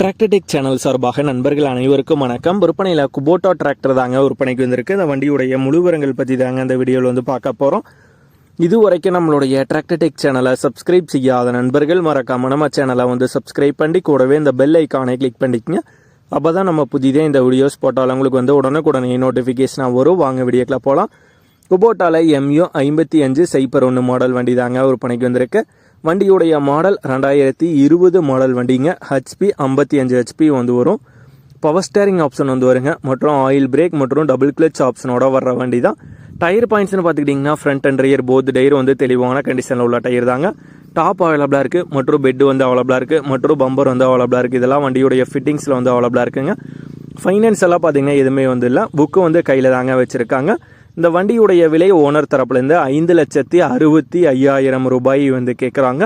Tractor Tech channel சார்பாக நண்பர்கள் அனைவருக்கும் வணக்கம். விற்பனையில் குபோட்டா டிராக்டர் தாங்க விற்பனைக்கு வந்திருக்கு. இந்த வண்டியுடைய முழுவரங்கள் பற்றி தாங்க அந்த வீடியோவில் வந்து பார்க்க போகிறோம் இது வரைக்கும் நம்மளுடைய டிராக்டர்டெக் சேனலை சப்ஸ்கிரைப் செய்யாத நண்பர்கள் மறக்காம நம்ம சேனலை வந்து சப்ஸ்கிரைப் பண்ணி கூடவே இந்த பெல் ஐக்கானை கிளிக் பண்ணிக்கங்க. அப்போ தான் நம்ம புதிதே இந்த வீடியோஸ் போட்டாலும் உங்களுக்கு வந்து உடனுக்குடனே நோட்டிஃபிகேஷனாக வரும். வாங்க வீடியோக்கில் போகலாம் குபோட்டாவில் எம்யூ ஐம்பத்தி அஞ்சு சைப்பர் ஒன்று மாடல் வண்டி தாங்க விற்பனைக்கு வந்திருக்கு. வண்டியுடைய மாடல் ரெண்டாயிரத்தி இருபது மாடல் வண்டிங்க. ஹெச்பி ஐம்பத்தி அஞ்சு ஹெச்பி வந்து வரும். பவர் ஸ்டேரிங் ஆப்ஷன் வந்து வருங்க. மற்றும் ஆயில் பிரேக் மற்றும் டபுள் கிளச் ஆப்ஷனோட வர்ற வண்டி தான் டயர் பாயிண்ட்ஸ்னு பார்த்துக்கிட்டிங்கன்னா front and rear both tyre வந்து தெளிவான கண்டிஷனில் உள்ள டயர் தாங்க. டாப் அவைலபிளாக இருக்குது மற்றும் பெட் வந்து அவைலபிளாக இருக்குது மற்றும் பம்பர் வந்து அவைலபிளாக இருக்குது இதெல்லாம் வண்டியுடைய ஃபிட்டிங்ஸில் வந்து அவைலபிளாக இருக்குங்க. ஃபைனான்ஸ் எல்லாம் பார்த்தீங்கன்னா எதுவுமே வந்து இல்லை. புக்கு வந்து கையில் தாங்க வச்சுருக்காங்க. இந்த வண்டியுடைய விலை ஓனர் தரப்புலேருந்து ஐந்து லட்சத்தி அறுபத்தி ஐயாயிரம் ரூபாய் வந்து கேட்குறாங்க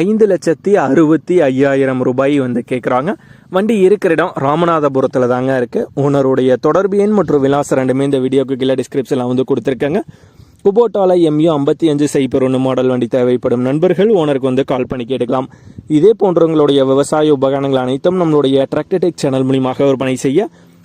ஐந்து லட்சத்தி அறுபத்தி ஐயாயிரம் ரூபாய் வந்து கேட்குறாங்க வண்டி இருக்கிற இடம் ராமநாதபுரத்தில் தாங்க இருக்குது ஓனருடைய தொடர்பு எண் மற்றும் விலாசம் ரெண்டுமே இந்த வீடியோக்கு கீழே டிஸ்கிரிப்ஷனில் வந்து கொடுத்துருக்காங்க. குபோட்டால எம்யூ ஐம்பத்தி அஞ்சு சைபர் ஒன்று மாடல் வண்டி தேவைப்படும் நண்பர்கள் ஓனருக்கு வந்து கால் பண்ணி கேட்டுக்கலாம். இதே போன்றவங்களுடைய விவசாய உபகரணங்கள் அனைத்தும் நம்மளுடைய டிராக்டர்டெக் சேனல் மூலியமாக விற்பனை செய்ய